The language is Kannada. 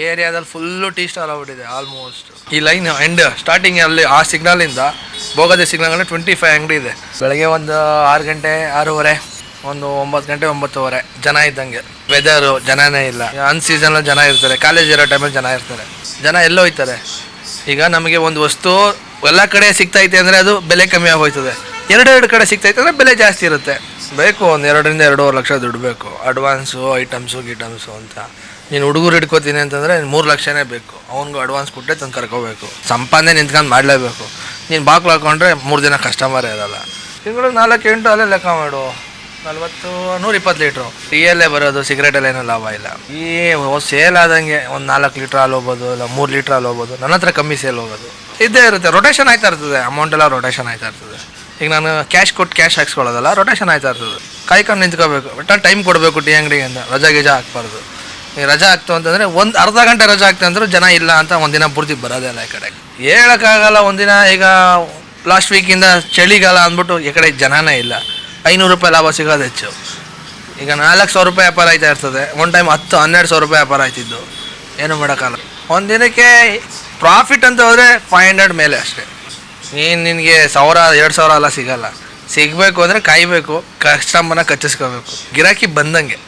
ಏರಿಯಾದಲ್ಲಿ ಫುಲ್ಲು ಟೀ ಸ್ಟಾಲ್ ಆಗ್ಬಿಟ್ಟಿದೆ ಆಲ್ಮೋಸ್ಟ್ ಈ ಲೈನ್ ಎಂಡ್ ಸ್ಟಾರ್ಟಿಂಗ್ ಅಲ್ಲಿ ಆ ಸಿಗ್ನಲಿಂದ ಭೋಗದ ಸಿಗ್ನಲ್ ಟ್ವೆಂಟಿ ಫೈವ್ ಅಂಗಡಿ ಇದೆ. ಬೆಳಗ್ಗೆ ಒಂದು ಆರು ಗಂಟೆ, ಆರೂವರೆ, ಒಂದು ಒಂಬತ್ತು ಗಂಟೆ, ಒಂಬತ್ತುವರೆ, ಜನ ಇದ್ದಂಗೆ. ವೆದರು ಜನನೇ ಇಲ್ಲ. ಅನ್ ಸೀಸನಲ್ಲಿ ಜನ ಇರ್ತಾರೆ. ಕಾಲೇಜ್ ಇರೋ ಟೈಮಲ್ಲಿ ಜನ ಇರ್ತಾರೆ. ಜನ ಎಲ್ಲೋ ಹೋಯ್ತಾರೆ? ಈಗ ನಮಗೆ ಒಂದು ವಸ್ತು ಎಲ್ಲ ಕಡೆ ಸಿಗ್ತೈತೆ ಅಂದರೆ ಅದು ಬೆಲೆ ಕಮ್ಮಿ ಆಗೋಯ್ತದೆ. ಎರಡೆರಡು ಕಡೆ ಸಿಗ್ತೈತೆ ಅಂದರೆ ಬೆಲೆ ಜಾಸ್ತಿ ಇರುತ್ತೆ. ಬೇಕು ಒಂದು ಎರಡರಿಂದ ಎರಡೂವರೆ ಲಕ್ಷ ದುಡ್ಡು ಬೇಕು. ಅಡ್ವಾನ್ಸು ಐಟಮ್ಸು ಗಿಟಮ್ಸು ಅಂತ. ನೀನು ಹುಡುಗರು ಹಿಡ್ಕೋತೀನಿ ಅಂತಂದರೆ ಮೂರು ಲಕ್ಷನೇ ಬೇಕು. ಅವ್ನಿಗೂ ಅಡ್ವಾನ್ಸ್ ಕೊಟ್ಟೆ ತಂದು ಕರ್ಕೋಬೇಕು. ಸಂಪಾದನೆ ನಿಂತ್ಕೊಂಡು ಮಾಡಲೇಬೇಕು. ನೀನು ಬಾಕ್ಲು ಹಾಕೊಂಡ್ರೆ ಮೂರು ದಿನ ಕಸ್ಟಮರೇ ಇರಲ್ಲ. ತಿಂಗಳು ನಾಲ್ಕು ಎಂಟು ಅಲ್ಲೇ ಲೆಕ್ಕ ಮಾಡು. ನಲ್ವತ್ತು, ನೂರ ಇಪ್ಪತ್ತು ಲೀಟ್ರು. ಟೀಯಲ್ಲೇ ಬರೋದು ಸಿಗರೇಟಲ್ಲಿ ಏನೂ ಲಾಭ ಇಲ್ಲ. ಈ ಸೇಲ್ ಆದಂಗೆ ಒಂದು ನಾಲ್ಕು ಲೀಟ್ರ್ ಹಾಲು ಹೋಗ್ಬೋದು, ಇಲ್ಲ ಮೂರು ಲೀಟ್ರ್ ಹಾಲು ಹೋಗ್ಬೋದು. ನನ್ನ ಹತ್ರ ಕಮ್ಮಿ ಸೇಲ್ ಹೋಗೋದು. ಇದ್ದೇ ಇರುತ್ತೆ. ರೊಟೇಷನ್ ಆಯ್ತಾ ಇರ್ತದೆ. ಅಮೌಂಟ್ ಎಲ್ಲ ರೊಟೇಷನ್ ಆಯ್ತಾ ಇರ್ತದೆ. ಈಗ ನಾನು ಕ್ಯಾಶ್ ಕೊಟ್ಟು ಕ್ಯಾಶ್ ಹಾಕ್ಸ್ಕೊಳ್ಳೋದಲ್ಲ ರೊಟೇಷನ್ ಆಯ್ತಾ ಇರ್ತದೆ. ಕಾಯ್ಕೊಂಡು ನಿಂತ್ಕೋಬೇಕು ಒಟ್ಟು ಟೈಮ್ ಕೊಡಬೇಕು ಟೀ ಅಂಗಡಿಗೆ ಅಂತ ರಜಾ ಗಿಜಾ ಹಾಕ್ಬಾರ್ದು. ಈಗ ರಜಾ ಆಗ್ತು ಅಂತಂದರೆ ಒಂದು ಅರ್ಧ ಗಂಟೆ ರಜಾ ಆಗ್ತಾ ಅಂದರೂ ಜನ ಇಲ್ಲ ಅಂತ ಒಂದಿನ ಪೂರ್ತಿ ಬರೋದೇ ಇಲ್ಲ ಈ ಕಡೆ. ಹೇಳೋಕ್ಕಾಗಲ್ಲ ಒಂದಿನ ಈಗ ಲಾಸ್ಟ್ ವೀಕಿಂದ ಚಳಿಗಾಲ ಅಂದ್ಬಿಟ್ಟು ಈ ಕಡೆ ಜನನೇ ಇಲ್ಲ. ಐನೂರು ರೂಪಾಯಿ ಲಾಭ ಸಿಗೋದು ಹೆಚ್ಚು. ಈಗ ನಾಲ್ಕು ಸಾವಿರ ರೂಪಾಯಿ ವ್ಯಾಪಾರ ಆಯ್ತಾ ಇರ್ತದೆ. ಒನ್ ಟೈಮ್ ಹತ್ತು, ಹನ್ನೆರಡು ಸಾವಿರ ರೂಪಾಯಿ ವ್ಯಾಪಾರ ಆಯ್ತಿದ್ದು. ಏನು ಮಾಡೋಕ್ಕಲ್ಲ ಒಂದು ದಿನಕ್ಕೆ ಪ್ರಾಫಿಟ್ ಅಂತ ಹೋದರೆ ಫೈವ್ ಹಂಡ್ರೆಡ್ ಮೇಲೆ ಅಷ್ಟೇ. ನೀನು ನಿನಗೆ ಸಾವಿರ ಎರಡು ಸಾವಿರ ಎಲ್ಲ ಸಿಗಲ್ಲ. ಸಿಗಬೇಕು ಅಂದರೆ ಕಾಯಬೇಕು ಕಸ್ಟಮರ್ನ ಕಚ್ಚಿಸ್ಕೋಬೇಕು. ಗಿರಾಕಿ ಬಂದಂಗೆ.